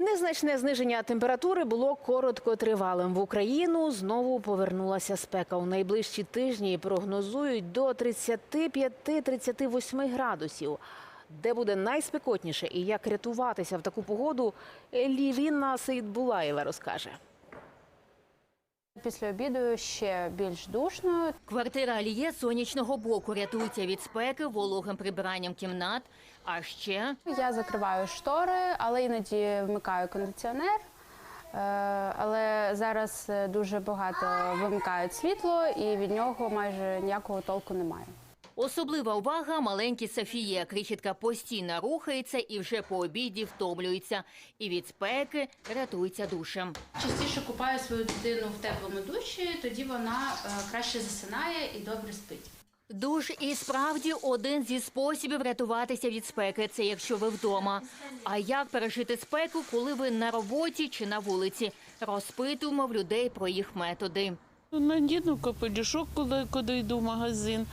Незначне зниження температури було короткотривалим. В Україну знову повернулася спека. У найближчі тижні прогнозують до 35-38 градусів. Де буде найспекотніше і як рятуватися в таку погоду, Лівіна Сейдбулаєва розкаже. Після обіду ще більш душно. Квартира Аліє з сонячного боку рятується від спеки вологим прибиранням кімнат. А ще Я закриваю штори, але іноді вмикаю кондиціонер. Е, Але зараз е, дуже багато вимикають світло, і від нього майже ніякого толку немає. Особлива увага маленькій Софії. Крихітка постійно рухається і вже по обіді втомлюється. І від спеки рятується душем. Частіше купаю свою дитину в теплому душі, тоді вона е, краще засинає і добре спить. Душ і справді один зі способів рятуватися від спеки. Це якщо ви вдома. А як пережити спеку, коли ви на роботі чи на вулиці? Розпитуємо в людей про їх методи. Надіну капелюшок, коли, коли йду в магазин,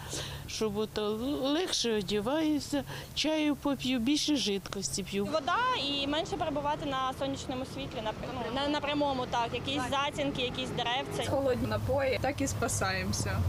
щоб ото легше одягаюся, чаю поп'ю, більше жидкості п'ю. Вода і менше перебувати на сонячному світлі, на, ну, на, на прямому, так, якісь затінки, якісь деревця. холодні напої, так і спасаємося.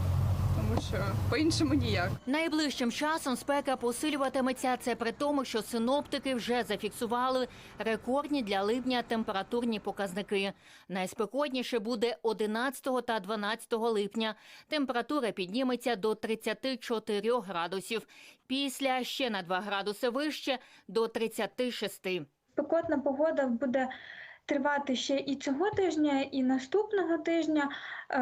Тому що по-іншому ніяк. Найближчим часом спека посилюватиметься. Це при тому, що синоптики вже зафіксували рекордні для липня температурні показники. Найспекотніше буде 11 та 12 липня. Температура підніметься до 34 градусів. Після ще на 2 градуси вище до 36. спекотна погода буде тривати ще і цього тижня, і наступного тижня. Е,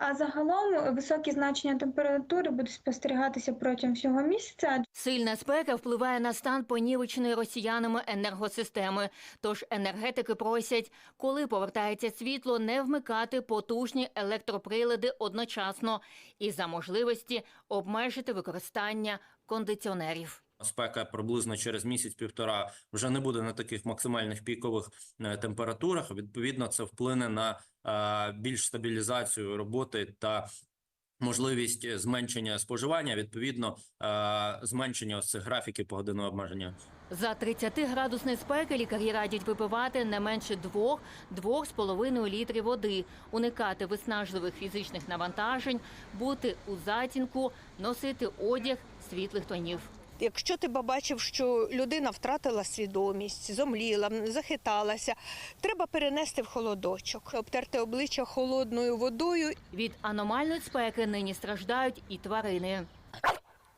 А загалом високі значення температури будуть спостерігатися протягом всього місяця. Сильна спека впливає на стан понівеченої росіянами енергосистеми. Тож енергетики просять, коли повертається світло, не вмикати потужні електроприлади одночасно і за можливості обмежити використання кондиціонерів. Спека приблизно через місяць-півтора вже не буде на таких максимальних пікових е, температурах. Відповідно, це вплине на е, більш стабілізацію роботи та можливість зменшення споживання. Відповідно, е, зменшення ось цих графіків погодинного обмеження. За 30-градусної спеки лікарі радять випивати не менше 2-2,5 літрів води, уникати виснажливих фізичних навантажень, бути у затінку, носити одяг світлих тонів. Якщо ти побачив, що людина втратила свідомість, зомліла, захиталася, треба перенести в холодочок, обтерти обличчя холодною водою Від аномальної спеки нині страждають і тварини.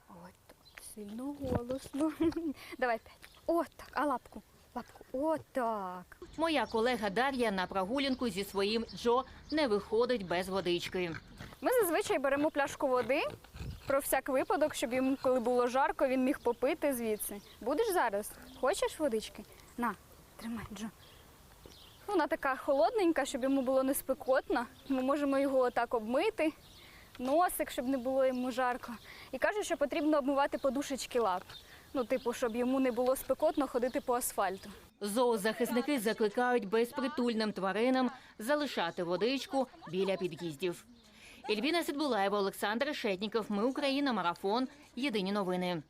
Ой, так сильно голосно. Давай п'ять. От так, а лапку. Лапку. От так. Моя колега Дар'я на прогулянку зі своїм Джо не виходить без водички. Ми зазвичай беремо пляшку води про всяк випадок, щоб йому, коли було жарко, він міг попити звідси. Будеш зараз? Хочеш водички? На, тримай, Джо. Вона така холодненька, щоб йому було не спекотно. Ми можемо його отак обмити, носик, щоб не було йому жарко. І кажуть, що потрібно обмивати подушечки лап. Ну, типу, щоб йому не було спекотно ходити по асфальту. Зоозахисники закликають безпритульним тваринам залишати водичку біля під'їздів. Ельвіна Сидбулаєва, Олександр Шетніков. Ми Україна. Марафон. Єдині новини.